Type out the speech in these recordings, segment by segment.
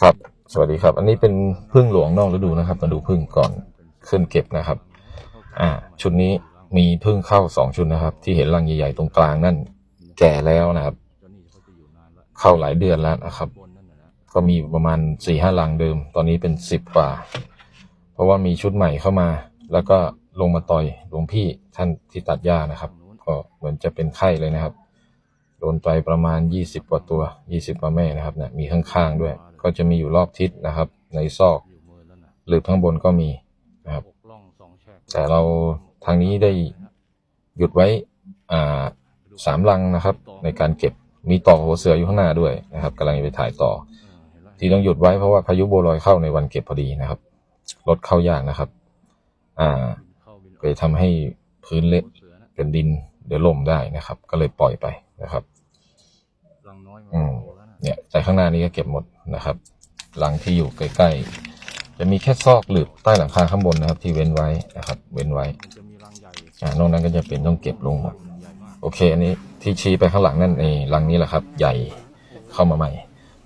ครับ สวัสดีครับ อันนี้เป็นพึ่งหลวงนอกฤดูนะครับ มาดูพึ่งก่อนขึ้นเก็บนะครับ อ่า ชุดนี้มีพึ่งเข้าสองชุดนะครับ ที่เห็นรังใหญ่ๆตรงกลางนั่น แก่แล้วนะครับ เข้าหลายเดือนแล้วนะครับ ก็มีประมาณสี่ห้าลังเดิม ตอนนี้เป็นสิบกว่า เพราะว่ามีชุดใหม่เข้ามา แล้วก็ลงมาต่อยหลวงพี่ท่านที่ตัดหญ้านะครับ ก็เหมือนจะเป็นไข้เลยนะครับ โดนไปประมาณยี่สิบกว่าตัวยี่สิบกว่าแม่นะครับเนี่ยมีข้างๆด้วย ก็จะมีอยู่รอบทิศนะครับ ในซอกหรือข้างบนก็มีนะครับ แต่เราทางนี้ได้หยุดไว้อ่าสามลังนะครับ ในการเก็บมีต่อหัวเสืออยู่ข้างหน้าด้วยนะครับกำลังจะไปถ่ายต่อ ที่ต้องหยุดไว้เพราะว่าพายุโบวลอยเข้าในวันเก็บพอดีนะครับรถเข้ายากนะครับ อ่าก็จะทำให้พื้นเละเป็นดินเดี๋ยวล่มได้นะครับ ก็เลยปล่อยไปนะครับอืมเนี่ยแต่ข้างหน้านี้ก็เก็บหมด นะครับหลังที่อยู่ใกล้ๆ จะมีแค่ซอกหลืบใต้หลังคาข้างบนนะครับ ที่เว้นไว้นะครับ เว้นไว้อ่านอกนั้นก็จะเป็นต้องเก็บลงหมดโอเค อันนี้ที่ชี้ไปข้างหลังนั่นเองลังนี้แหละครับ ใหญ่เข้ามาใหม่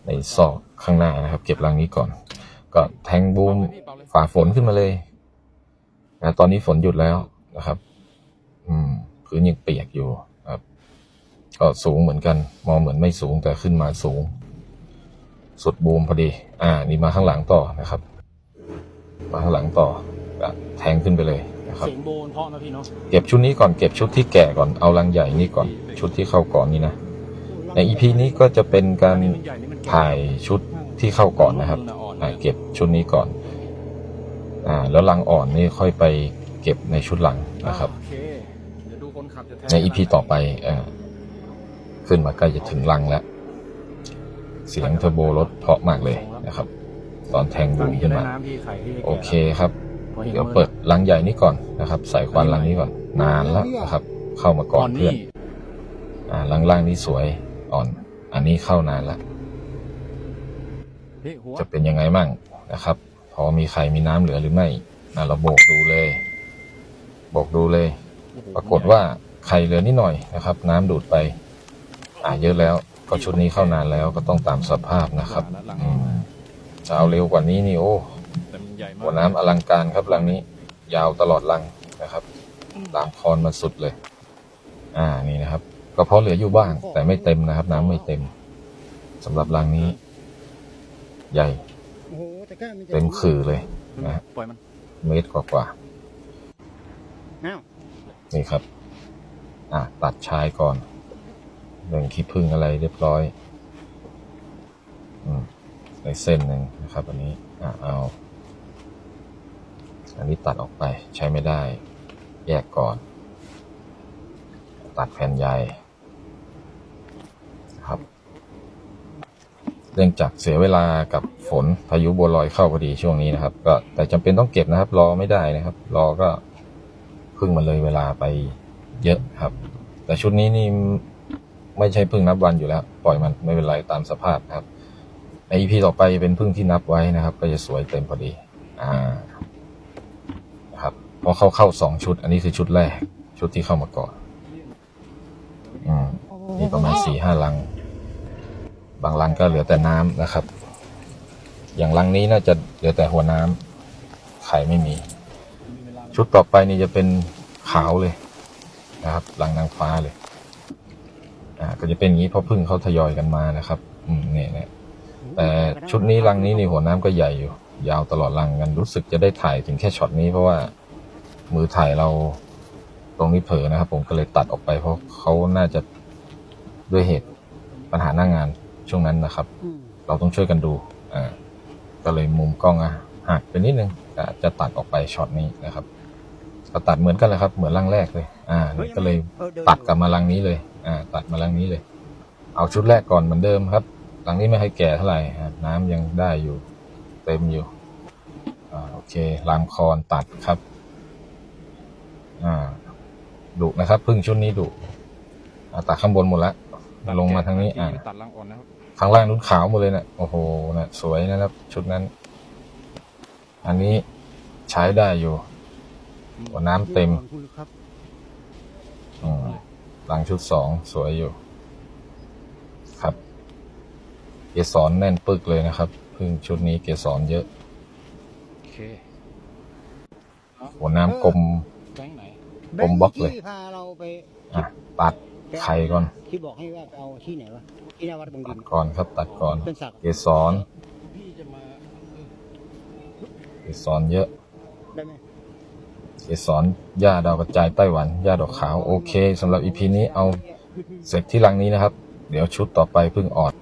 ในซอกข้างหน้านะครับ เก็บลังนี้ก่อน ก็แทงบูมฝ่าฝนขึ้นมาเลยนะตอนนี้ฝนหยุดแล้วนะครับ อืมพื้นยังเปียกอยู่ครับ ก็สูงเหมือนกัน มองเหมือนไม่สูงแต่ขึ้นมาสูง สุดบูมพอดี อ่า นี่มาข้างหลังต่อนะครับ มาข้างหลังต่อก็แทงขึ้นไปเลยนะครับเสียงโบนเพราะนะพี่เนาะเก็บชุดนี้ก่อนเก็บชุดที่แก่ก่อนเอาลังใหญ่นี่ก่อนชุดที่เข้าก่อนนี่นะในอีพีนี้ก็จะเป็นการอันนี้มันใหญ่นี่มันแก่ถ่ายชุดที่เข้าก่อนนะครับอ่อนอ่าเก็บชุดนี้ก่อน อ่า แล้วลังอ่อนนี่ค่อยไปเก็บในชุดหลังนะครับโอเคเดี๋ยวดูคนขับจะแทงในอีพีต่อไปเอ่อขึ้นมาใกล้จะถึงลังแล้ว เสียงเทอร์โบรถเพราะมากเลยนะครับ ตอนแทงตบูอนมนี้จะขึ้นได้มาน้ำพี่ไข่ที่จะแก่โอเคครับพอห็นเดี๋ยวเปิดลังใหญ่นี้ก่อนนะครับ ใส่ควันลังนี้ก่อน นานแล้วนะครับ เข้ามาก่ก่ออนนเพื่อนี่นอ่าลังล่างนี้สวยอ่อน อันนี้เข้านานแล้วพี่หัวจะเป็นยังไงมั่งนะครับ พอมีใครมีน้ำเหลือหรือไม่อะเราโบกดูเลย โบกดูเลย ปรากฏว่าไข่เหลือนิดหน่อยนะครับ น้ำดูดไป อ่าเยอะแล้ว ก็ชุดนี้เข้านานแล้วก็ต้องตามสภาพนะครับอืมจะเอาเร็วกว่านี้นี่โอ้แต่มันใหญ่มากหัวน้ำอลังการครับลังนี้ ยาวตลอดลังนะครับตามคอนมาสุดเลย อ่านี่นะครับก็เพราะเหลืออยู่บ้าง แต่ไม่เต็มนะครับ น้ำไม่เต็มสำหรับลังนี้ ใหญ่โอ้โหแต่ก้านมันจะเต็มขื่อเลยนะฮะปล่อยมันเมตรกว่าอ้าวๆนี่ครับ อะตัดชายก่อน เรื่องขี้ผึ้งอะไรเรียบร้อยอในเส้นหนึ่งนะครับ อันนี้อะเอา อันนี้ตัดออกไปใช้ไม่ได้ แยกก่อน ตัดแผ่นใหญ่ครับเนื่องจากเสียเวลากับฝนพายุบัวลอยเข้าพอดีช่วงนี้นะครับ ก็แต่จำเป็นต้องเก็บนะครับ รอไม่ได้นะครับ รอก็พึ่งมันเลยเวลาไปเยอะครับ แต่ชุดนี้นี่ ไม่ใช่พึ่งนับวันอยู่แล้ว ปล่อยมันไม่เป็นไรตามสภาพนะครับ ใน EP ต่อไปเป็นพึ่งที่นับไว้นะครับ ก็จะสวยเต็มพอดี อ่านะครับเพอเข้าเข้าสองชุด อันนี้คือชุดแรก ชุดที่เข้ามาก่อนอืมนี่ประมาณสี่ห้าลัง บางลังก็เหลือแต่น้ำนะครับ อย่างลังนี้น่าจะเหลือแต่หัวน้ำไข่ไม่มี ชุดต่อไปนี่จะเป็นขาวเลยนะครับลังนางฟ้าเลย อ่าก็จะเป็นอย่างนี้เพราะพึ่งเขาทยอยกันมานะครับ อืมเนี่ยเนี่ยแต่ชุดนี้รังนี้นี่หัวน้ำก็ใหญ่อยู่ ยาวตลอดรังกันรู้สึกจะได้ถ่ายถึงแค่ช็อตนี้เพราะว่ามือถ่ายเราตรงนี้เผลอนะครับ ผมก็เลยตัดออกไปเพราะเขาน่าจะด้วยเหตุปัญหาหน้างานช่วงนั้นนะครับอืมเราต้องช่วยกันดูอ่าก็เลยมุมกล้องอะหักไปนิดนึงก็จะตัดออกไปช็อตนี้นะครับก็ตัดเหมือนกันเลยครับ เหมือนรังแรกเลย อ่านี่ก็เลยออเยวตัดกลับมารังนี้เลย อ่าตัดมารังนี้เลย เอาชุดแรกก่อนเหมือนเดิมครับหลังนี้ไม่ให้แก่เท่าไหร่ครับน้ำยังได้อยู่ เต็มอยู่อ่าโอเคลามคอนตัดครับอ่าดุนะครับพึ่งชุดนี้ดุอ่าตัดข้างบนหมดแล้วลงมาทางนี้อ่าตัดลังอ่อนนะครับข้างล่างนุ่นขาวหมดเลยเนะี่ยโอ้โหนะสวยนะครับ ชุดนั้น อันนี้ใช้ได้อยู่หัวน้ำเต็ม หลังชุดสองสวยอยู่ ครับ เกสรแน่นปึกเลยนะครับพพึ่งชุดนี้เกสรเยอะโอเคหัวน้ำกลมแบงค์ไหนผมบล็อกเลยที่พาเราไปอะตัดไข่ก่อน ที่บอกให้ว่าเอาที่ไหนวะที่หน้าวัดบางตัดิดนก่อนครับ ตัดก่อน เป็นสักดิ์เกสรพี่จะมาเออเกสรเยอะได้ไหม เกสรหญ้าดาวกระจายไต้หวันหญ้าดอกขาว โอเคสำหรับอีพีนี้เอาเสร็จที่รังนี้นะครับ เดี๋ยวชุดต่อไปพึ่งออด